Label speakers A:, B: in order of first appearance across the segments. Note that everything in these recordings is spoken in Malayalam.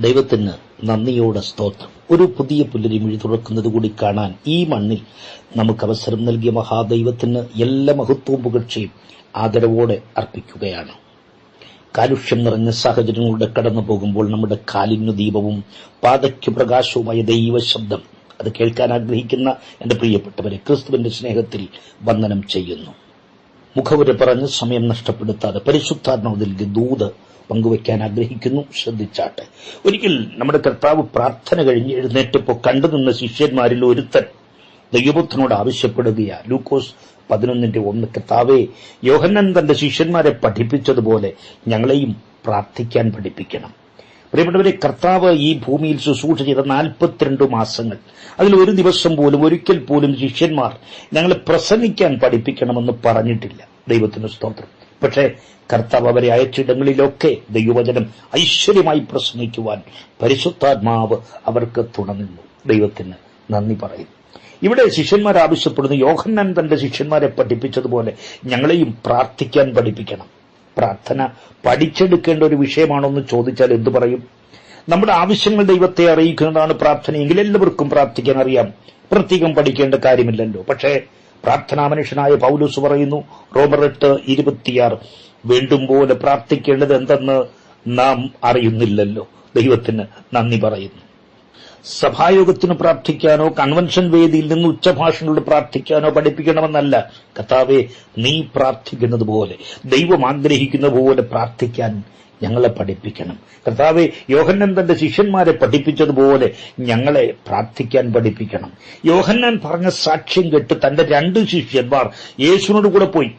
A: ദൈവത്തിന് നന്ദിയോടെ സ്തോത്രം. ഒരു പുതിയ പുല്ലരിമിഴി തുറക്കുന്നത് കൂടി കാണാൻ ഈ മണ്ണിൽ നമുക്ക് അവസരം നൽകിയ മഹാദൈവത്തിന് എല്ലാ മഹത്വവും പുകഴ്ചയും ആദരവോടെ അർപ്പിക്കുകയാണ്. കാലുഷ്യം നിറഞ്ഞ സാഹചര്യങ്ങളുടെ കടന്നു പോകുമ്പോൾ നമ്മുടെ കാലിനു ദീപവും പാതയ്ക്കു പ്രകാശവുമായ ദൈവശബ്ദം അത് കേൾക്കാൻ ആഗ്രഹിക്കുന്ന എന്റെ പ്രിയപ്പെട്ടവരെ ക്രിസ്തുവിന്റെ സ്നേഹത്തിൽ വന്ദനം ചെയ്യുന്നു. മുഖവുര പറഞ്ഞ് സമയം നഷ്ടപ്പെടുത്താതെ പരിശുദ്ധാത്മാവിൽ ദൂത് പങ്കുവയ്ക്കാൻ ആഗ്രഹിക്കുന്നു. ശ്രദ്ധിച്ചാട്ടെ. ഒരിക്കൽ നമ്മുടെ കർത്താവ് പ്രാർത്ഥന കഴിഞ്ഞ് എഴുന്നേറ്റപ്പോൾ കണ്ടുനിന്ന ശിഷ്യന്മാരിൽ ഒരുത്തൻ ദൈവപുത്രനോട് ആവശ്യപ്പെടുകയാ. ലൂക്കോസ് പതിനൊന്നിന്റെ ഒന്ന്. കർത്താവേ യോഹന്നൻ തന്റെ ശിഷ്യന്മാരെ പഠിപ്പിച്ചതുപോലെ ഞങ്ങളെയും പ്രാർത്ഥിക്കാൻ പഠിപ്പിക്കണം. പ്രിയപ്പെട്ടവരെ കർത്താവ് ഈ ഭൂമിയിൽ ശുശ്രൂഷ ചെയ്ത നാൽപ്പത്തിരണ്ട് മാസങ്ങൾ. അതിൽ ഒരു ദിവസം പോലും ഒരിക്കൽ പോലും ശിഷ്യന്മാർ ഞങ്ങളെ പ്രസംഗിക്കാൻ പഠിപ്പിക്കണമെന്ന് പറഞ്ഞിട്ടില്ല. ദൈവത്തിന് സ്തോത്രം. പക്ഷേ കർത്താവ് അവരെ അയച്ചിടങ്ങളിലൊക്കെ ദൈവവചനം ഐശ്വര്യമായി പ്രസംഗിക്കുവാൻ പരിശുദ്ധാത്മാവ് അവർക്ക് തുണനിന്നു ദൈവത്തിന് നന്ദി പറയുന്നു. ഇവിടെ ശിഷ്യന്മാർ ആവശ്യപ്പെടുന്നു യോഹന്നാൻ തന്റെ ശിഷ്യന്മാരെ പഠിപ്പിച്ചതുപോലെ ഞങ്ങളെയും പ്രാർത്ഥിക്കാൻ പഠിപ്പിക്കണം. പ്രാർത്ഥന പഠിച്ചെടുക്കേണ്ട ഒരു വിഷയമാണോന്ന് ചോദിച്ചാൽ എന്തു പറയും? നമ്മുടെ ആവശ്യങ്ങൾ ദൈവത്തെ അറിയിക്കുന്നതാണ് പ്രാർത്ഥനയെങ്കിൽ എല്ലാവർക്കും പ്രാർത്ഥിക്കാൻ അറിയാം. പ്രത്യേകം പഠിക്കേണ്ട കാര്യമില്ലല്ലോ. പക്ഷേ പ്രാർത്ഥനാ മനുഷ്യനായ പൗലൂസ് പറയുന്നു റോമർ എട്ട് ഇരുപത്തിയാറ്. വേണ്ടും പോലെ പ്രാർത്ഥിക്കേണ്ടത് എന്തെന്ന് നാം അറിയുന്നില്ലല്ലോ. ദൈവത്തിന് നന്ദി പറയുന്നു. സഭായോഗത്തിന് പ്രാർത്ഥിക്കാനോ കൺവെൻഷൻ വേദിയിൽ നിന്ന് ഉച്ചഭാഷണോട് പ്രാർത്ഥിക്കാനോ പഠിപ്പിക്കണമെന്നല്ല. കഥാവെ നീ പ്രാർത്ഥിക്കുന്നത് പോലെ ദൈവം ആഗ്രഹിക്കുന്ന പോലെ പ്രാർത്ഥിക്കാൻ ഞങ്ങളെ പഠിപ്പിക്കണം. കർത്താവെ യോഹന്നൻ തന്റെ ശിഷ്യന്മാരെ പഠിപ്പിച്ചതുപോലെ ഞങ്ങളെ പ്രാർത്ഥിക്കാൻ പഠിപ്പിക്കണം. യോഹന്നാൻ പറഞ്ഞ സാക്ഷ്യം കെട്ട് തന്റെ രണ്ട് ശിഷ്യന്മാർ യേശുവിനോട് കൂടെ പോയി.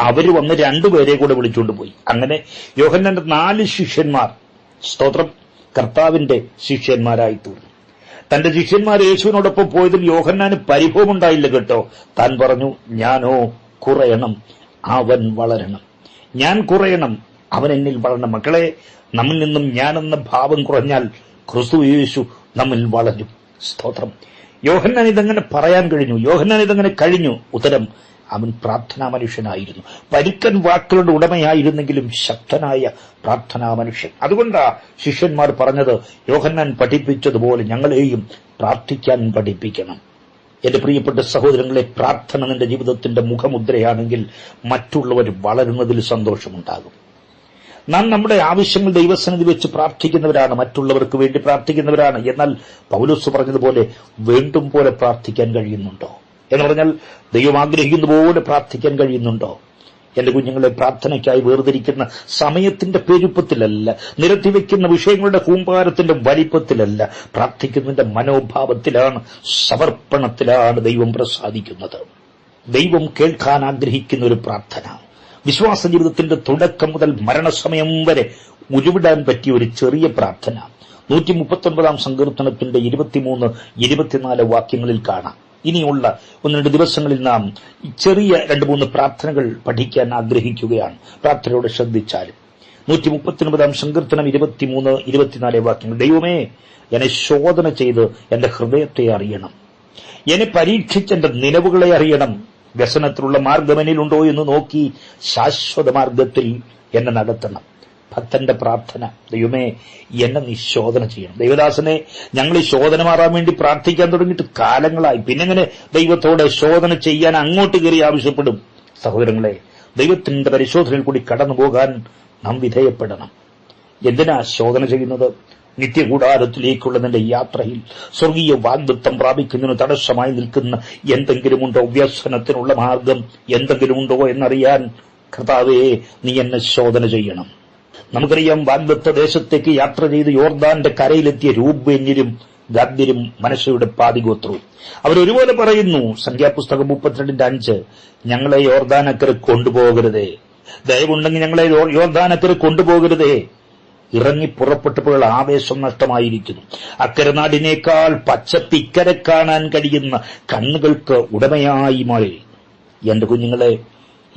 A: അവർ വന്ന് രണ്ടുപേരെ കൂടെ വിളിച്ചുകൊണ്ട് പോയി. അങ്ങനെ യോഹന്നന്റെ നാല് ശിഷ്യന്മാർ സ്തോത്രം കർത്താവിന്റെ ശിഷ്യന്മാരായി തീർന്നു. തന്റെ ശിഷ്യന്മാർ യേശുവിനോടൊപ്പം പോയതിൽ യോഹന്നാന് പരിഭവമുണ്ടായില്ല കേട്ടോ. താൻ പറഞ്ഞു ഞാനോ കുറയണം അവൻ വളരണം. ഞാൻ കുറയണം അവൻ എന്നിൽ വളരണം. മക്കളെ നമ്മിൽ നിന്നും ഞാനെന്ന ഭാവം കുറഞ്ഞാൽ ക്രിസ്തു യേശു നമ്മിൽ വളരും. സ്തോത്രം. യോഹന്നാൻ ഇതങ്ങനെ പറയാൻ കഴിഞ്ഞു. യോഹന്നാൻ ഇതങ്ങനെ കഴിഞ്ഞു. ഉത്തരം അവൻ പ്രാർത്ഥനാ മനുഷ്യനായിരുന്നു പരുക്കൻ വാക്കുകളുടെ ഉടമയായിരുന്നെങ്കിലും ശക്തനായ പ്രാർത്ഥനാ മനുഷ്യൻ അതുകൊണ്ടാ ശിഷ്യന്മാർ പറഞ്ഞത് യോഹന്നാൻ പഠിപ്പിച്ചതുപോലെ ഞങ്ങളെയും പ്രാർത്ഥിക്കാൻ പഠിപ്പിക്കണം. എന്റെ പ്രിയപ്പെട്ട സഹോദരങ്ങളെ പ്രാർത്ഥന നിന്റെ ജീവിതത്തിന്റെ മുഖമുദ്രയാണെങ്കിൽ മറ്റുള്ളവർ വളരുന്നതിൽ സന്തോഷമുണ്ടാകും. നാം നമ്മുടെ ആവശ്യങ്ങൾ ദൈവസന്നിധി വെച്ച് പ്രാർത്ഥിക്കുന്നവരാണ് മറ്റുള്ളവർക്ക് വേണ്ടി പ്രാർത്ഥിക്കുന്നവരാണ്. എന്നാൽ പൗലോസ് പറഞ്ഞതുപോലെ വേണ്ടും പോലെ പ്രാർത്ഥിക്കാൻ കഴിയുന്നുണ്ടോ? എന്ന് പറഞ്ഞാൽ ദൈവം ആഗ്രഹിക്കുന്ന പോലെ പ്രാർത്ഥിക്കാൻ കഴിയുന്നുണ്ടോ? എന്റെ കുഞ്ഞുങ്ങളെ പ്രാർത്ഥനയ്ക്കായി വേർതിരിക്കുന്ന സമയത്തിന്റെ പെരുപ്പത്തിലല്ല നിരത്തിവെക്കുന്ന വിഷയങ്ങളുടെ കൂമ്പാരത്തിന്റെ വലിപ്പത്തിലല്ല പ്രാർത്ഥിക്കുന്നതിന്റെ മനോഭാവത്തിലാണ് സമർപ്പണത്തിലാണ് ദൈവം പ്രസാദിക്കുന്നത്. ദൈവം കേൾക്കാൻ ആഗ്രഹിക്കുന്ന ഒരു പ്രാർത്ഥന. വിശ്വാസ ജീവിതത്തിന്റെ തുടക്കം മുതൽ മരണസമയം വരെ ഉരുവിടാൻ പറ്റിയ ഒരു ചെറിയ പ്രാർത്ഥന. നൂറ്റി മുപ്പത്തൊൻപതാം സങ്കീർത്തനത്തിന്റെ ഇരുപത്തിമൂന്ന് ഇരുപത്തിനാല് വാക്യങ്ങളിൽ കാണാം. ഇനിയുള്ള ഒന്ന് രണ്ട് ദിവസങ്ങളിൽ നാം ചെറിയ രണ്ട് മൂന്ന് പ്രാർത്ഥനകൾ പഠിക്കാൻ ആഗ്രഹിക്കുകയാണ്. പ്രാർത്ഥനയോടെ ശ്രദ്ധിച്ചാലും. നൂറ്റി മുപ്പത്തിനൊമ്പതാം സങ്കീർത്തനം ഇരുപത്തിമൂന്ന് ഇരുപത്തിനാല് വാക്യങ്ങൾ. ദൈവമേ എന്നെ ശോധന ചെയ്ത് എന്റെ ഹൃദയത്തെ അറിയണം. എന്നെ പരീക്ഷിച്ച് എന്റെ നിലവുകളെ അറിയണം. വ്യസനത്തിലുള്ള മാർഗമെനിലുണ്ടോ എന്ന് നോക്കി ശാശ്വത മാർഗത്തിൽ എന്നെ നടത്തണം. ഭക്തന്റെ പ്രാർത്ഥന. ദൈവമേ എന്നെ നീ ശോധന ചെയ്യണം. ദൈവദാസനെ ഞങ്ങൾ ശോധന മാറാൻ വേണ്ടി പ്രാർത്ഥിക്കാൻ തുടങ്ങിയിട്ട് കാലങ്ങളായി. പിന്നെങ്ങനെ ദൈവത്തോടെ ശോധന ചെയ്യാൻ അങ്ങോട്ട് കയറി ആവശ്യപ്പെടും? സഹോദരങ്ങളെ ദൈവത്തിന്റെ പരിശോധനയിൽ കൂടി കടന്നു പോകാൻ നാം വിധേയപ്പെടണം. എന്തിനാ ശോധന ചെയ്യുന്നത്? നിത്യകൂടാരത്തിലേക്കുള്ള നിന്റെ യാത്രയിൽ സ്വർഗീയ വാഗ്ദത്വം പ്രാപിക്കുന്നതിന് തടസ്സമായി നിൽക്കുന്ന എന്തെങ്കിലുമുണ്ടോ? വ്യസനത്തിനുള്ള മാർഗം എന്തെങ്കിലുമുണ്ടോ എന്നറിയാൻ കർത്താവേ നീ എന്നെ ശോധന ചെയ്യണം. നമുക്കറിയാം വാഗ്ദത്ത ദേശത്തേക്ക് യാത്ര ചെയ്ത് യോർദാന്റെ കരയിലെത്തിയ രൂപന്യരും ഗാദ്യരും മനുഷ്യരുടെ പാതിഗോത്രവും. അവരൊരുപോലെ പറയുന്നു സംഖ്യാപുസ്തകം മുപ്പത്തിരണ്ടിന്റെ അഞ്ച് ഞങ്ങളെ യോർദാനക്കര കൊണ്ടുപോകരുതേ. ദയവുണ്ടെങ്കിൽ ഞങ്ങളെ യോർദാനക്കര കൊണ്ടുപോകരുതേ. ഇറങ്ങി പുറപ്പെട്ടപ്പോൾ ആവേശം നഷ്ടമായിരിക്കുന്നു. അക്കരനാടിനേക്കാൾ നാടിനേക്കാൾ പച്ചപ്പ് കാണാൻ കഴിയുന്ന കണ്ണുകൾക്ക് ഉടമയായി മാറി. എന്റെ കുഞ്ഞുങ്ങളെ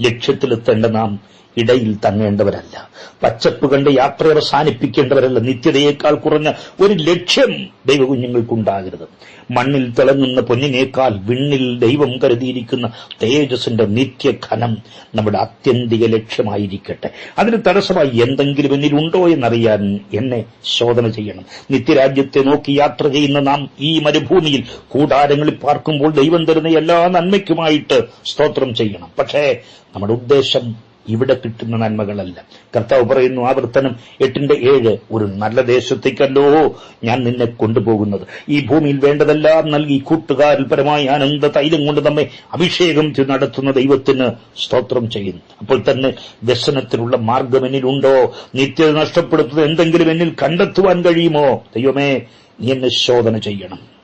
A: ലക്ഷ്യത്തിലെത്തേണ്ട നാം ഇടയിൽ തങ്ങേണ്ടവരല്ല. പച്ചപ്പ് കണ്ട് യാത്ര അവസാനിപ്പിക്കേണ്ടവരല്ല. നിത്യതയേക്കാൾ കുറഞ്ഞ ഒരു ലക്ഷ്യം ദൈവകുഞ്ഞുങ്ങൾക്കുണ്ടാകരുത്. മണ്ണിൽ തിളങ്ങുന്ന പൊന്നിനേക്കാൾ വിണ്ണിൽ ദൈവം കരുതിയിരിക്കുന്ന തേജസ്സിന്റെ നിത്യഖനം നമ്മുടെ ആത്യന്തിക ലക്ഷ്യമായിരിക്കട്ടെ. അതിന് തടസ്സമായി എന്തെങ്കിലും എന്നിലുണ്ടോ എന്നറിയാൻ എന്നെ ശോധന ചെയ്യണം. നിത്യരാജ്യത്തെ നോക്കി യാത്ര ചെയ്യുന്ന നാം ഈ മരുഭൂമിയിൽ കൂടാരങ്ങളിൽ പാർക്കുമ്പോൾ ദൈവം തരുന്ന എല്ലാ നന്മയ്ക്കുമായിട്ട് സ്തോത്രം ചെയ്യണം. പക്ഷേ നമ്മുടെ ഉദ്ദേശം ഇവിടെ കിട്ടുന്ന നന്മകളല്ല. കർത്താവ് പറയുന്നു ആ ആവർത്തനം എട്ടിന്റെ ഏഴ് ഒരു നല്ല ദേശത്തേക്കല്ലോ ഞാൻ നിന്നെ കൊണ്ടുപോകുന്നത്. ഈ ഭൂമിയിൽ വേണ്ടതെല്ലാം നൽകി കൂട്ടുകാരിൽ പരമായ ആനന്ദ തൈലം കൊണ്ട് നമ്മെ അഭിഷേകം നടത്തുന്ന ദൈവത്തിന് സ്തോത്രം ചെയ്യുന്നു. അപ്പോൾ തന്നെ വ്യസനത്തിനുള്ള മാർഗം എന്നിലുണ്ടോ? നിത്യത നഷ്ടപ്പെടുത്തുന്നത് എന്തെങ്കിലും എന്നിൽ കണ്ടെത്തുവാൻ കഴിയുമോ? ദൈവമേ നീ എന്നെ ശോധന ചെയ്യണം.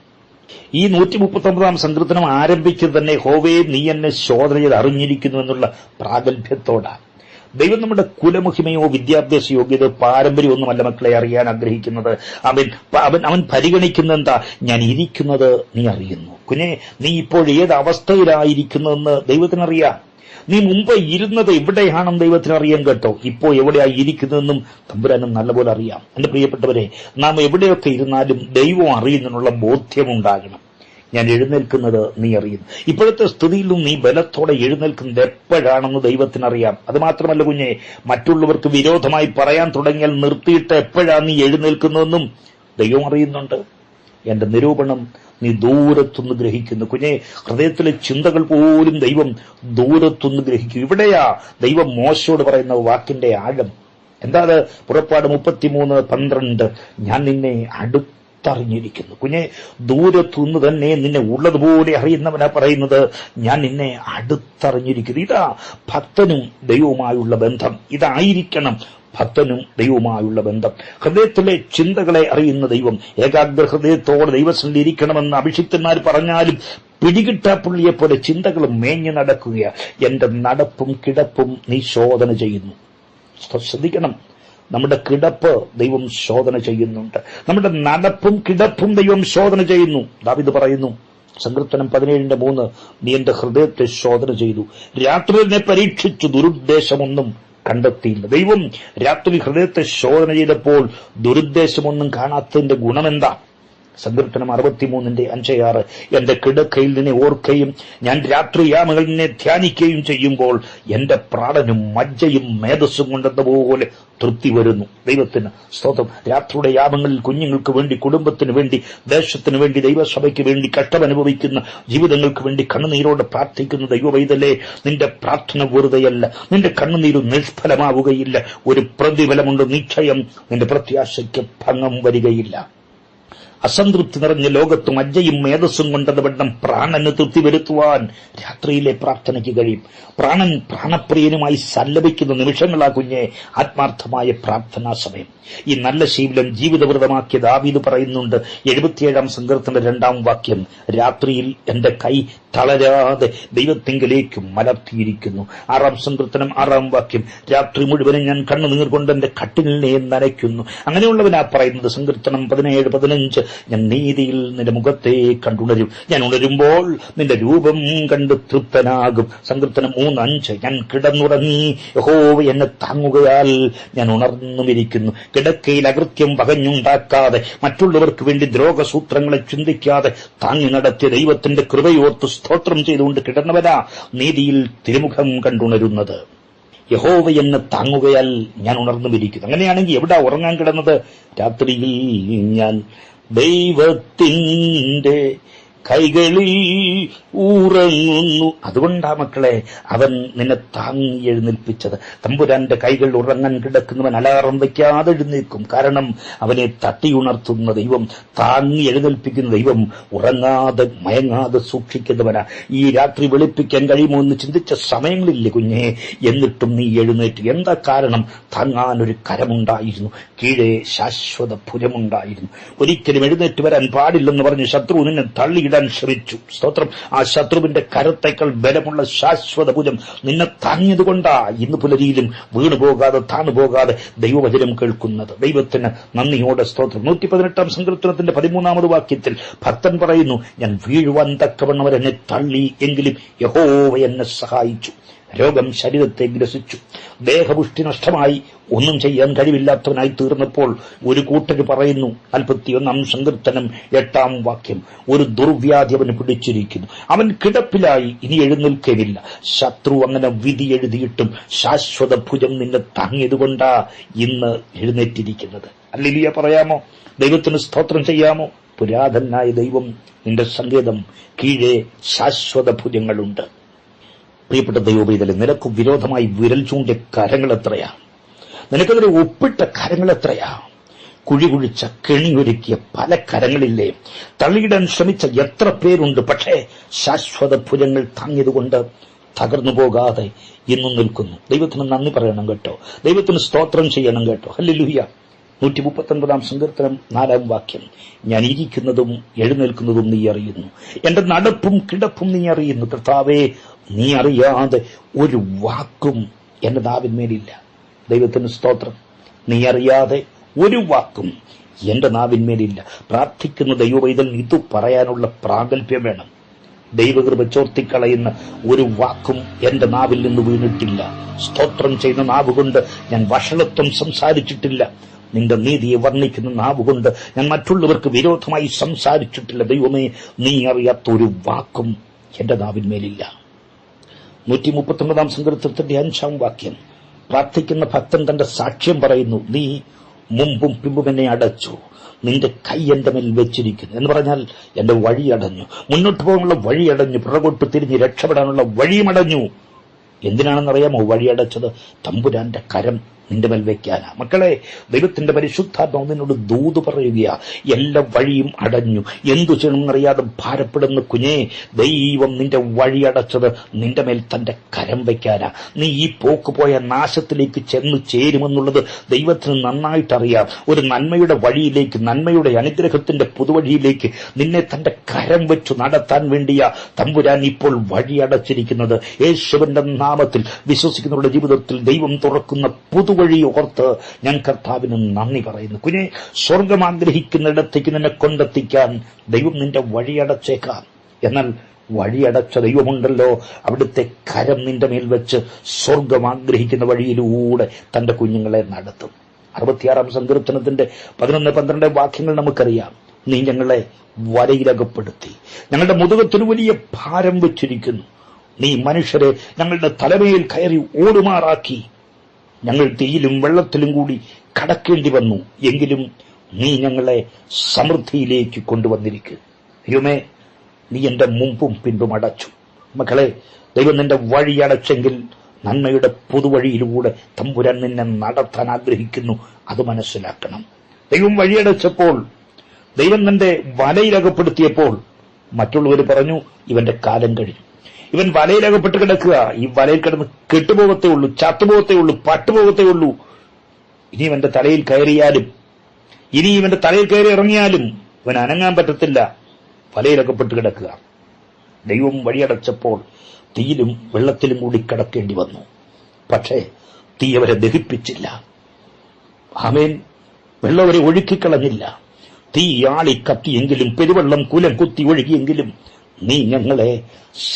A: ഈ നൂറ്റി മുപ്പത്തി ഒമ്പതാം സങ്കീർത്തനം ആരംഭിച്ചത് തന്നെ ഹോവേ നീ എന്നെ ശോധന ചെയ്ത് അറിഞ്ഞിരിക്കുന്നു എന്നുള്ള പ്രാഗൽഭ്യത്തോടാണ് ദൈവം നമ്മുടെ കുലമുഖിമയോ വിദ്യാഭ്യാസ യോഗ്യതയോ പാരമ്പര്യമൊന്നുമല്ല മക്കളെ അറിയാൻ ആഗ്രഹിക്കുന്നത്. അവൻ അവൻ അവൻ പരിഗണിക്കുന്ന എന്താ? ഞാൻ ഇരിക്കുന്നത് നീ അറിയുന്നു. കുഞ്ഞെ നീ ഇപ്പോൾ ഏത് അവസ്ഥയിലായിരിക്കുന്നതെന്ന് ദൈവത്തിനറിയാം. നീ മുമ്പ് ഇരുന്നത് എവിടെയാണെന്ന് ദൈവത്തിന് അറിയാൻ കേട്ടോ. ഇപ്പോൾ എവിടെയായി ഇരിക്കുന്നതെന്നും തമ്പുരാനും നല്ലപോലെ അറിയാം. എന്റെ പ്രിയപ്പെട്ടവരെ നാം എവിടെയൊക്കെ ഇരുന്നാലും ദൈവം അറിയുന്നതിനുള്ള ബോധ്യമുണ്ടാകണം. ഞാൻ എഴുന്നേൽക്കുന്നത് നീ അറിയുന്നു ഇപ്പോഴത്തെ സ്ഥിതിയിലും നീ ബലത്തോടെ എഴുന്നേൽക്കുന്നത് എപ്പോഴാണെന്ന് ദൈവത്തിനറിയാം അത് മാത്രമല്ല കുഞ്ഞെ മറ്റുള്ളവർക്ക് വിരോധമായി പറയാൻ തുടങ്ങിയാൽ നിർത്തിയിട്ട് എപ്പോഴാണ് നീ എഴുന്നേൽക്കുന്നതെന്നും ദൈവം അറിയുന്നുണ്ട്. എന്റെ നിരൂപണം നീ ദൂരത്തുനിന്ന് ഗ്രഹിക്കുന്നു. കുഞ്ഞെ ഹൃദയത്തിലെ ചിന്തകൾ പോലും ദൈവം ദൂരത്തുനിന്ന് ഗ്രഹിക്കും. ഇവിടെയാ ദൈവം മോശയോട് പറയുന്ന വാക്കിന്റെ ആഴം. എന്താ അത് പുറപ്പാട് മുപ്പത്തിമൂന്ന് പന്ത്രണ്ട്. ഞാൻ നിന്നെ അടുത്തറിഞ്ഞിരിക്കുന്നു. കുഞ്ഞെ ദൂരത്തുനിന്ന് തന്നെ നിന്നെ ഉള്ളതുപോലെ അറിയുന്നവനാ പറയുന്നത്. ഞാൻ നിന്നെ അടുത്തറിഞ്ഞിരിക്കുന്നു. ഇതാ ഭക്തനും ദൈവവുമായുള്ള ബന്ധം. ഇതായിരിക്കണം ഭക്തനും ദൈവവുമായുള്ള ബന്ധം. ഹൃദയത്തിലെ ചിന്തകളെ അറിയുന്ന ദൈവം ഏകാഗ്ര ഹൃദയത്തോടെ ദൈവസന്നിധി ഇരിക്കണമെന്ന് അഭിഷിക്തന്മാർ പറഞ്ഞാലും പിടികിട്ടാപ്പുള്ളിയെ പോലെ ചിന്തകൾ മേഞ്ഞു നടക്കുക എന്റെ നടപ്പും കിടപ്പും നീ ശോധന ചെയ്യുന്നു. ശ്രദ്ധിക്കണം. നമ്മുടെ കിടപ്പ് ദൈവം ശോധന ചെയ്യുന്നുണ്ട്. നമ്മുടെ നടപ്പും കിടപ്പും ദൈവം ശോധന ചെയ്യുന്നു. ദാവിത് പറയുന്നു സങ്കീർത്തനം പതിനേഴിന്റെ മൂന്ന് നീ എന്റെ ഹൃദയത്തെ ശോധന ചെയ്തു. രാത്രി എന്നെ പരീക്ഷിച്ചു. ദുരുദ്ദേശമൊന്നും കണ്ടെത്തിയില്ല ദൈവം രാത്രി ഹൃദയത്തെ ശോധന ചെയ്തപ്പോൾ ദുരുദ്ദേശമൊന്നും കാണാത്തതിന്റെ ഗുണമെന്താ? സങ്കീർത്തനം അറുപത്തിമൂന്നിന്റെ അഞ്ചയാറ് എന്റെ കിടക്കയിൽ നിന്നെ ഓർക്കുകയും ഞാൻ രാത്രിയാമകൾ നിന്നെ ധ്യാനിക്കുകയും ചെയ്യുമ്പോൾ എന്റെ പ്രാണനും മജ്ജയും മേധസ്സും കൊണ്ടെന്നപോലെ തൃപ്തി വരുന്നു. ദൈവത്തിന് സ്തോത്രം. രാത്രിയുടെ യാമങ്ങളിൽ കുഞ്ഞുങ്ങൾക്ക് വേണ്ടി കുടുംബത്തിന് വേണ്ടി ദേശത്തിന് വേണ്ടി ദൈവസഭയ്ക്ക് വേണ്ടി കഷ്ടമനുഭവിക്കുന്ന ജീവിതങ്ങൾക്ക് വേണ്ടി കണ്ണുനീരോടെ പ്രാർത്ഥിക്കുന്ന ദൈവവൈതലേ നിന്റെ പ്രാർത്ഥന വെറുതെയല്ല നിന്റെ കണ്ണുനീര് നിഷ്ഫലമാവുകയില്ല. ഒരു പ്രതിഫലമുണ്ട് നിശ്ചയം. നിന്റെ പ്രത്യാശയ്ക്ക് ഭംഗം വരികയില്ല. അസംതൃപ്തി നിറഞ്ഞ ലോകത്തും അജ്ജയും മേധസ്സും കൊണ്ടത് വെണ്ണം പ്രാണന് തൃപ്തി വരുത്തുവാൻ രാത്രിയിലെ പ്രാർത്ഥനയ്ക്ക് കഴിയും. പ്രാണൻ പ്രാണപ്രിയനുമായി സല്ലപിക്കുന്ന നിമിഷങ്ങളാ കുഞ്ഞെ ആത്മാർത്ഥമായ പ്രാർത്ഥനാ സമയം. ഈ നല്ല ശീലം ജീവിതവൃതമാക്കിയ ദാവീത് പറയുന്നുണ്ട് എഴുപത്തിയേഴാം സങ്കീർത്തന്റെ രണ്ടാം വാക്യം രാത്രിയിൽ എന്റെ കൈ തളരാതെ ദൈവത്തിങ്കിലേക്ക് മലർത്തിയിരിക്കുന്നു. ആറാം സങ്കീർത്തനം ആറാം വാക്യം രാത്രി മുഴുവനും ഞാൻ കണ്ണുനീർ കൊണ്ട് എന്റെ കട്ടിലിനെ നനയ്ക്കുന്നു. അങ്ങനെയുള്ളവനാ പറയുന്നത്. സങ്കീർത്തനം പതിനേഴ് പതിനഞ്ച് ഞാൻ നീതിയിൽ നിന്റെ മുഖത്തെ കണ്ടുണരും. ഞാൻ ഉണരുമ്പോൾ നിന്റെ രൂപം കണ്ട് തൃപ്തനാകും. സങ്കീർത്തനം മൂന്ന് അഞ്ച് ഞാൻ കിടന്നുറങ്ങി. യഹോവ എന്നെ താങ്ങുകയാൽ ഞാൻ ഉണർന്നുമിരിക്കുന്നു. കിടക്കയിൽ അകൃത്യം പകഞ്ഞുണ്ടാക്കാതെ മറ്റുള്ളവർക്ക് വേണ്ടി ദ്രോഹസൂത്രങ്ങളെ ചിന്തിക്കാതെ താങ്ങി നടത്തിയ ദൈവത്തിന്റെ കൃപയോർത്ത് സ്തോത്രം ചെയ്തുകൊണ്ട് കിടന്നവരാ നീതിയിൽ തിരുമുഖം കണ്ടുണരുന്നത്. യഹോവ എന്നെ താങ്ങുകയാൽ ഞാൻ ഉണർന്നു ഉണർന്നുമിരിക്കുന്നു. അങ്ങനെയാണെങ്കിൽ എവിടെ ഉറങ്ങാൻ കിടന്നത്? രാത്രിയിൽ ഞാൻ ദൈവത്തിന്റെ കൈകളിൽ ഉറങ്ങുന്നു അതുകൊണ്ടാ മക്കളെ അവൻ നിന്നെ താങ്ങി എഴുന്നേൽപ്പിച്ചത്. തമ്പുരാന്റെ കൈകൾ ഉറങ്ങാൻ കിടക്കുന്നവൻ അലാറം വയ്ക്കാതെ എഴുന്നേൽക്കും. കാരണം അവനെ തട്ടിയുണർത്തുന്ന ദൈവം താങ്ങി എഴുന്നേൽപ്പിക്കുന്ന ദൈവം ഉറങ്ങാതെ മയങ്ങാതെ സൂക്ഷിക്കുന്നവനാ. ഈ രാത്രി വെളുപ്പിക്കാൻ കഴിയുമോ എന്ന് ചിന്തിച്ച സമയങ്ങളില്ലേ കുഞ്ഞെ? എന്നിട്ടും നീ എഴുന്നേറ്റ് എന്താ കാരണം? താങ്ങാൻ ഒരു കരമുണ്ടായിരുന്നു. കീഴേ ശാശ്വത പുരമുണ്ടായിരുന്നു. ഒരിക്കലും എഴുന്നേറ്റ് വരാൻ പാടില്ലെന്ന് പറഞ്ഞ് ശത്രു നിന്നെ തള്ളിയിടാൻ ശ്രമിച്ചു. സ്തോത്രം. ആ ശത്രുവിന്റെ കരത്തേക്കൾ ബലമുള്ള ശാശ്വത ഭുജം നിന്നെ താങ്ങിയതുകൊണ്ടാ ഇന്ന് പുലരിയിലും വീണു പോകാതെ താണു പോകാതെ ദൈവവചനം കേൾക്കുന്നത്. ദൈവത്തിന് നന്ദിയോടെ സ്തോത്രം. നൂറ്റി പതിനെട്ടാം സങ്കീർത്തനത്തിന്റെ പതിമൂന്നാമത് വാക്യത്തിൽ ഭക്തൻ പറയുന്നു ഞാൻ വീഴുവാൻ തക്കവണ്ണം എന്നെ തള്ളി എങ്കിലും യഹോവ എന്നെ സഹായിച്ചു. രോഗം ശരീരത്തെ ഗ്രസിച്ചു. ദേഹപുഷ്ടി നഷ്ടമായി. ഒന്നും ചെയ്യാൻ കഴിവില്ലാത്തവനായി തീർന്നപ്പോൾ ഒരു കൂട്ടര് പറയുന്നു നാൽപ്പത്തിയൊന്നാം സങ്കീർത്തനം എട്ടാം വാക്യം. ഒരു ദുർവ്യാധി അവന് പിടിച്ചിരിക്കുന്നു. അവൻ കിടപ്പിലായി ഇനി എഴുന്നേൽക്കവില്ല. ശത്രു അങ്ങനെ വിധി എഴുതിയിട്ടും ശാശ്വത ഭുജം നിന്നെ താങ്ങിയതുകൊണ്ടാ ഇന്ന് എഴുന്നേറ്റിരിക്കുന്നത്. അല്ലിലിയ പറയാമോ? ദൈവത്തിന് സ്തോത്രം ചെയ്യാമോ? പുരാതനായ ദൈവം നിന്റെ സങ്കേതം കീഴെ ശാശ്വത ഭുജങ്ങളുണ്ട്. പ്രിയപ്പെട്ട ദൈവപൈതലെ നിനക്ക് വിരോധമായി വിരൽ ചൂണ്ടിയ കരങ്ങൾ എത്രയാ? നിനക്കെതിരെ ഒപ്പിട്ട കരങ്ങൾ എത്രയാ? കുഴി കുഴിച്ച കെണിയൊരുക്കിയ പല കരങ്ങളില്ലേ? തള്ളിയിടാൻ ശ്രമിച്ച എത്ര പേരുണ്ട്? പക്ഷേ ശാശ്വത ഭുജങ്ങൾ താങ്ങിയതുകൊണ്ട് തകർന്നു പോകാതെ ഇന്നും നിൽക്കുന്നു. ദൈവത്തിന് നന്ദി പറയണം കേട്ടോ. ദൈവത്തിന് സ്തോത്രം ചെയ്യണം കേട്ടോ. ഹല്ലേലൂയ. നൂറ്റി മുപ്പത്തൊൻപതാം സങ്കീർത്തനം നാലാം വാക്യം. ഞാൻ ഇരിക്കുന്നതും എഴുന്നേൽക്കുന്നതും നീ അറിയുന്നു. എന്റെ നടപ്പും കിടപ്പും നീ അറിയുന്നു. കർത്താവേ നീ അറിയാതെ ഒരു വാക്കും എന്റെ നാവിന്മേലില്ല. ദൈവത്തിന് സ്തോത്രം. നീ അറിയാതെ ഒരു വാക്കും എന്റെ നാവിന്മേലില്ല. പ്രാർത്ഥിക്കുന്ന ദൈവവൈതൽ ഇത് പറയാനുള്ള പ്രാഗൽഭ്യം വേണം. ദൈവകൃപ ചോർത്തിക്കളയുന്ന ഒരു വാക്കും എന്റെ നാവിൽ നിന്ന് വീണിട്ടില്ല. സ്തോത്രം ചെയ്യുന്ന നാവുകൊണ്ട് ഞാൻ വഷളത്വം സംസാരിച്ചിട്ടില്ല. നിന്റെ നീതിയെ വർണിക്കുന്ന നാവുകൊണ്ട് ഞാൻ മറ്റുള്ളവർക്ക് വിരോധമായി സംസാരിച്ചിട്ടില്ല. ദൈവമേ നീ അറിയാത്ത ഒരു വാക്കും എന്റെ നാവിന്മേലില്ല. നൂറ്റി മുപ്പത്തൊമ്പതാം സങ്കീർത്തനത്തിന്റെ അഞ്ചാം വാക്യം. പ്രാർത്ഥിക്കുന്ന ഭക്തൻ തന്റെ സാക്ഷ്യം പറയുന്നു നീ മുമ്പും പിമ്പും എന്നെ അടച്ചു. നിന്റെ കൈ എന്റെ മേൽ വെച്ചിരിക്കുന്നു. എന്ന് പറഞ്ഞാൽ എന്റെ വഴി അടഞ്ഞു. മുന്നോട്ട് പോകാനുള്ള വഴി അടഞ്ഞു. പുറകോട്ട് തിരിഞ്ഞ് രക്ഷപ്പെടാനുള്ള വഴിയും അടഞ്ഞു. എന്തിനാണെന്നറിയാമോ വഴിയടച്ചത് തമ്പുരാന്റെ കരം നിന്റെ മേൽ വെക്കാനാ. മക്കളെ ദൈവത്തിന്റെ പരിശുദ്ധാത്മാവ് നിന്നോട് ദൂത് പറയുക എല്ലാ വഴിയും അടഞ്ഞു. എന്തു ചെയ്യണമെന്ന് അറിയാതെ ഭാരപ്പെടുന്ന കുഞ്ഞേ ദൈവം നിന്റെ വഴി അടച്ചത് നിന്റെ മേൽ തന്റെ കരം വെക്കാനാ. നീ ഈ പോക്ക് പോയ നാശത്തിലേക്ക് ചെന്ന് ചേരുമെന്നുള്ളത് ദൈവത്തിന് നന്നായിട്ടറിയാം. ഒരു നന്മയുടെ വഴിയിലേക്ക് നന്മയുടെ അനുഗ്രഹത്തിന്റെ പുതുവഴിയിലേക്ക് നിന്നെ തന്റെ കരം വെച്ചു നടത്താൻ വേണ്ടിയ തമ്പുരാൻ ഇപ്പോൾ വഴി അടച്ചിരിക്കുന്നത്. യേശുവിന്റെ നാമത്തിൽ വിശ്വസിക്കുന്നവരുടെ ജീവിതത്തിൽ ദൈവം തുറക്കുന്ന പുതുവഴി ഓർത്ത് ഞാൻ കർത്താവിന് നന്ദി പറയുന്നു. കുഞ്ഞെ സ്വർഗം ആഗ്രഹിക്കുന്നിടത്തേക്ക് നിന്നെ കൊണ്ടെത്തിക്കാൻ ദൈവം നിന്റെ വഴിയടച്ചേക്കാം. എന്നാൽ വഴിയടച്ച ദൈവമുണ്ടല്ലോ. അവിടുത്തെ കരം നിന്റെ മേൽ വെച്ച് സ്വർഗം ആഗ്രഹിക്കുന്ന വഴിയിലൂടെ തന്റെ കുഞ്ഞുങ്ങളെ നടത്തും. അറുപത്തിയാറാം സങ്കീർത്തനത്തിന്റെ പതിനൊന്ന് പന്ത്രണ്ട് വാക്യങ്ങൾ നമുക്കറിയാം. നീ ഞങ്ങളെ വരയിലകപ്പെടുത്തി ഞങ്ങളുടെ മുതുകത്തിന് വലിയ ഭാരം വെച്ചിരിക്കുന്നു. നീ മനുഷ്യരെ ഞങ്ങളുടെ തലമേൽ കയറി ഓടുമാറാക്കി. ഞങ്ങൾ തീയിലും വെള്ളത്തിലും കൂടി കടക്കേണ്ടി വന്നു. എങ്കിലും നീ ഞങ്ങളെ സമൃദ്ധിയിലേക്ക് കൊണ്ടുവന്നിരിക്കുക ദൈവമേ നീ എന്റെ മുമ്പും പിൻപും അടച്ചു. മക്കളെ ദൈവം നിന്റെ വഴി അടച്ചെങ്കിൽ നന്മയുടെ പൊതുവഴിയിലൂടെ തമ്പുരാൻ നിന്നെ നടത്താൻ ആഗ്രഹിക്കുന്നു. അത് മനസ്സിലാക്കണം. ദൈവം വഴിയടച്ചപ്പോൾ ദൈവം നിന്റെ വലയിലകപ്പെടുത്തിയപ്പോൾ മറ്റുള്ളവർ പറഞ്ഞു ഇവന്റെ കാലം കഴിഞ്ഞു. ഇവൻ വലയിലകപ്പെട്ട് കിടക്കുക ഈ വലയിൽ കിടന്ന് കെട്ടുപോകത്തേ ഉള്ളൂ ചത്തുപോകത്തേ ഉള്ളൂ പട്ടുപോകത്തേ ഉള്ളൂ. ഇനി ഇവന്റെ തലയിൽ കയറിയാലും ഇനി ഇവന്റെ തലയിൽ കയറി ഇറങ്ങിയാലും ഇവൻ അനങ്ങാൻ പറ്റത്തില്ല. വലയിലകപ്പെട്ട് കിടക്കുക ദൈവം വഴിയടച്ചപ്പോൾ തീയിലും വെള്ളത്തിലും കൂടി കിടക്കേണ്ടി വന്നു. പക്ഷേ തീ അവരെ ദഹിപ്പിച്ചില്ല. ആമേൻ. വെള്ളവരെ ഒഴുക്കിക്കളഞ്ഞില്ല. തീ ആളി കത്തിയെങ്കിലും പെരുവെള്ളം കുലം കുത്തി ഒഴുകിയെങ്കിലും നീ ഞങ്ങളെ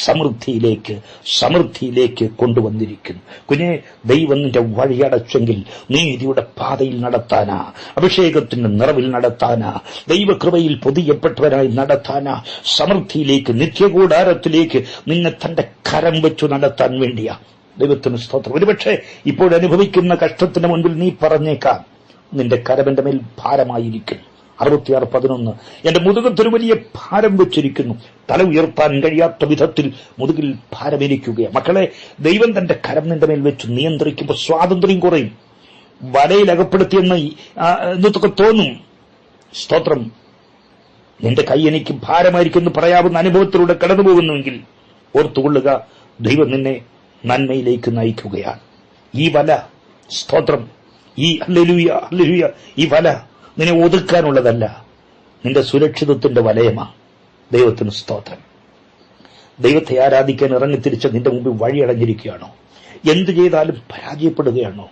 A: സമൃദ്ധിയിലേക്ക് സമൃദ്ധിയിലേക്ക് കൊണ്ടുവന്നിരിക്കുന്നു. കുഞ്ഞെ ദൈവം നിന്റെ വഴിയടച്ചെങ്കിൽ നീതിയുടെ പാതയിൽ നടത്താനാ അഭിഷേകത്തിന്റെ നിറവിൽ നടത്താനാ ദൈവകൃപയിൽ പൊതിയപ്പെട്ടവരായി നടത്താനാ സമൃദ്ധിയിലേക്ക് നിത്യകൂടാരത്തിലേക്ക് നിന്നെ തന്റെ കരം വെച്ചു നടത്താൻ വേണ്ടിയാ. ദൈവത്തിന് സ്തോത്രം. ഒരുപക്ഷെ ഇപ്പോഴനുഭവിക്കുന്ന കഷ്ടത്തിന് മുൻപിൽ നീ പറഞ്ഞേക്കാം നിന്റെ കരവന്റെ മേൽ ഭാരമായിരിക്കുന്നു അറുപത്തിയാറ് പതിനൊന്ന്. എന്റെ മുതുകത്തൊരു വലിയ ഭാരം വെച്ചിരിക്കുന്നു. തല ഉയർത്താൻ കഴിയാത്ത വിധത്തിൽ മുതുകിൽ ഭാരമിരിക്കുകയാണ് മക്കളെ ദൈവം തന്റെ കരം നിന്റെ മേൽ വെച്ച് നിയന്ത്രിക്കുമ്പോൾ സ്വാതന്ത്ര്യം കുറയും. വലയിൽ അകപ്പെടുത്തിയെന്ന് എന്നൊക്കെ തോന്നും. സ്തോത്രം. നിന്റെ കൈ എനിക്ക് ഭാരമായിരിക്കുമെന്ന് പറയാവുന്ന അനുഭവത്തിലൂടെ കടന്നുപോകുന്നുവെങ്കിൽ ഓർത്തുകൊള്ളുക ദൈവം നിന്നെ നന്മയിലേക്ക് നയിക്കുകയാണ്. ഈ വല സ്തോത്രം. ഈ അല്ലലുയ അല്ലലുയ ഈ വല. നിന്നെ ഒതുക്കാനുള്ളതല്ല. നിന്റെ സുരക്ഷിതത്വത്തിന്റെ വലയമാ. ദൈവത്തിന് സ്തോത്രം. ദൈവത്തെ ആരാധിക്കാൻ ഇറങ്ങിത്തിരിച്ച നിന്റെ മുമ്പിൽ വഴിയടഞ്ഞിരിക്കുകയാണോ? എന്തു ചെയ്താലും പരാജയപ്പെടുകയാണോ?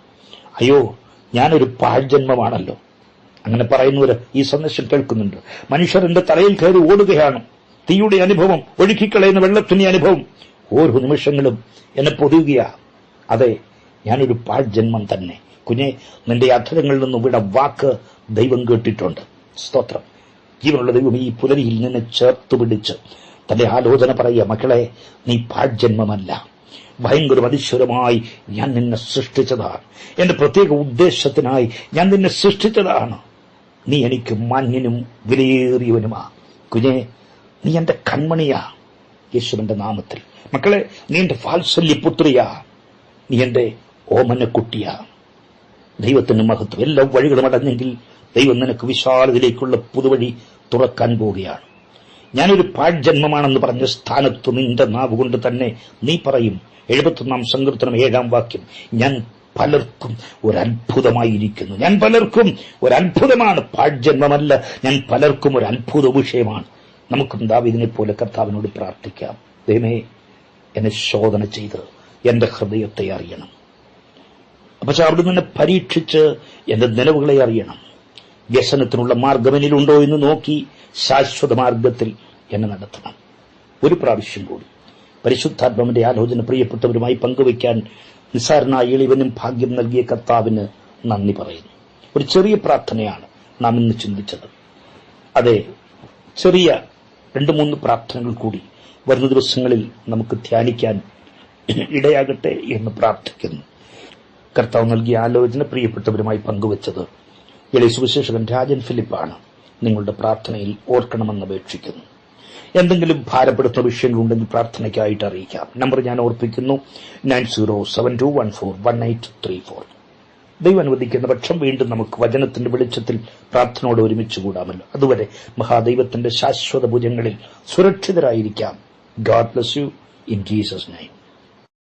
A: അയ്യോ ഞാനൊരു പാഴ്ജന്മമാണല്ലോ. അങ്ങനെ പറയുന്നവര് ഈ സന്ദേശം കേൾക്കുന്നുണ്ട്. മനുഷ്യർ എന്റെ തലയിൽ കയറി ഓടുകയാണ്. തീയുടെ അനുഭവം ഒഴുക്കിക്കളയുന്ന വെള്ളത്തിന്റെ അനുഭവം. ഓരോ നിമിഷങ്ങളും എന്നെ പൊതിയുക അതെ ഞാനൊരു പാഴ്ജന്മം തന്നെ. കുഞ്ഞെ നിന്റെ അധരങ്ങളിൽ നിന്നും ഇവിടെ വാക്ക് ദൈവം കേട്ടിട്ടുണ്ട്. സ്തോത്രം. ജീവനുള്ള ദൈവം ഈ പുലരിയിൽ നിന്നെ ചേർത്ത് പിടിച്ച് തന്റെ ആലോചന പറയുക മക്കളെ നീ പാഴ്ജന്മമല്ല ഭയങ്കര അതിശ്വരമായി ഞാൻ നിന്നെ സൃഷ്ടിച്ചതാണ്. എന്റെ പ്രത്യേക ഉദ്ദേശത്തിനായി ഞാൻ നിന്നെ സൃഷ്ടിച്ചതാണ്. നീ എനിക്ക് മാന്യനും വിലയേറിയവനുമാ. കുഞ്ഞെ നീ എന്റെ കൺമണിയാ യേശുവിന്റെ നാമത്തിൽ. മക്കളെ നീ എന്റെ വാത്സല്യപുത്രിയാ. നീ എന്റെ ഓമനക്കുട്ടിയാ. ദൈവത്തിന് മഹത്വം. എല്ലാ വഴികളും അടഞ്ഞെങ്കിൽ ദൈവം നിനക്ക് വിശാലത്തിലേക്കുള്ള പുതുവഴി തുറക്കാൻ പോവുകയാണ്. ഞാനൊരു പാഴ്ജന്മമാണെന്ന് പറഞ്ഞ സ്ഥാനത്ത് നിന്റെ നാവുകൊണ്ട് തന്നെ നീ പറയും. എഴുപത്തൊന്നാം സങ്കീർത്തനം ഏഴാം വാക്യം ഞാൻ പലർക്കും ഒരത്ഭുതമായിരിക്കുന്നു. ഞാൻ പലർക്കും ഒരത്ഭുതമാണ്. പാഴ്ജന്മമല്ല. ഞാൻ പലർക്കും ഒരു അത്ഭുത വിഷയമാണ് നമുക്കും ദാവിദിനെ പോലെ കർത്താവിനോട് പ്രാർത്ഥിക്കാം. ദൈവമേ എന്നെ ശോധന ചെയ്ത് എന്റെ ഹൃദയത്തെ അറിയണം. അപ്പൊ അവിടെ നിന്നെ പരീക്ഷിച്ച് എന്റെ നിലവുകളെ അറിയണം. വ്യസനത്തിനുള്ള മാർഗമനിലുണ്ടോ എന്ന് നോക്കി ശാശ്വത മാർഗത്തിൽ എന്നെ നടത്തണം. ഒരു പ്രാവശ്യം കൂടി. പരിശുദ്ധാത്മാവിന്റെ ആലോചന പ്രിയപ്പെട്ടവരുമായി പങ്കുവയ്ക്കാൻ നിസ്സാരനായ എളിവനും ഭാഗ്യം നൽകിയ കർത്താവിന് നന്ദി പറയുന്നു. ഒരു ചെറിയ പ്രാർത്ഥനയാണ് നാം ഇന്ന് ചിന്തിച്ചത്. അതെ ചെറിയ രണ്ട് മൂന്ന് പ്രാർത്ഥനകൾ കൂടി വരുന്ന ദിവസങ്ങളിൽ നമുക്ക് ധ്യാനിക്കാൻ ഇടയാകട്ടെ എന്ന് പ്രാർത്ഥിക്കുന്നു. കർത്താവ് നൽകിയ ആലോചന പ്രിയപ്പെട്ടവരുമായി പങ്കുവച്ചത് എളിയ സുവിശേഷകൻ രാജൻ ഫിലിപ്പാണ് നിങ്ങളുടെ പ്രാർത്ഥനയിൽ ഓർക്കണമെന്ന് അപേക്ഷിക്കുന്നു. എന്തെങ്കിലും ഭാരപ്പെടുത്തുന്ന വിഷയങ്ങളുണ്ടെങ്കിൽ പ്രാർത്ഥനയ്ക്കായിട്ട് അറിയിക്കാം. നമ്പർ ഞാൻ ഓർപ്പിക്കുന്നു. Nine zero seven two one four one eight three four. ദൈവം അനുവദിക്കുന്ന പക്ഷം വീണ്ടും നമുക്ക് വചനത്തിന്റെ വെളിച്ചത്തിൽ പ്രാർത്ഥനയോട് ഒരുമിച്ച് കൂടാമല്ലോ. അതുവരെ മഹാദൈവത്തിന്റെ ശാശ്വത ഭുജങ്ങളിൽ സുരക്ഷിതരായിരിക്കാം. God bless you in Jesus name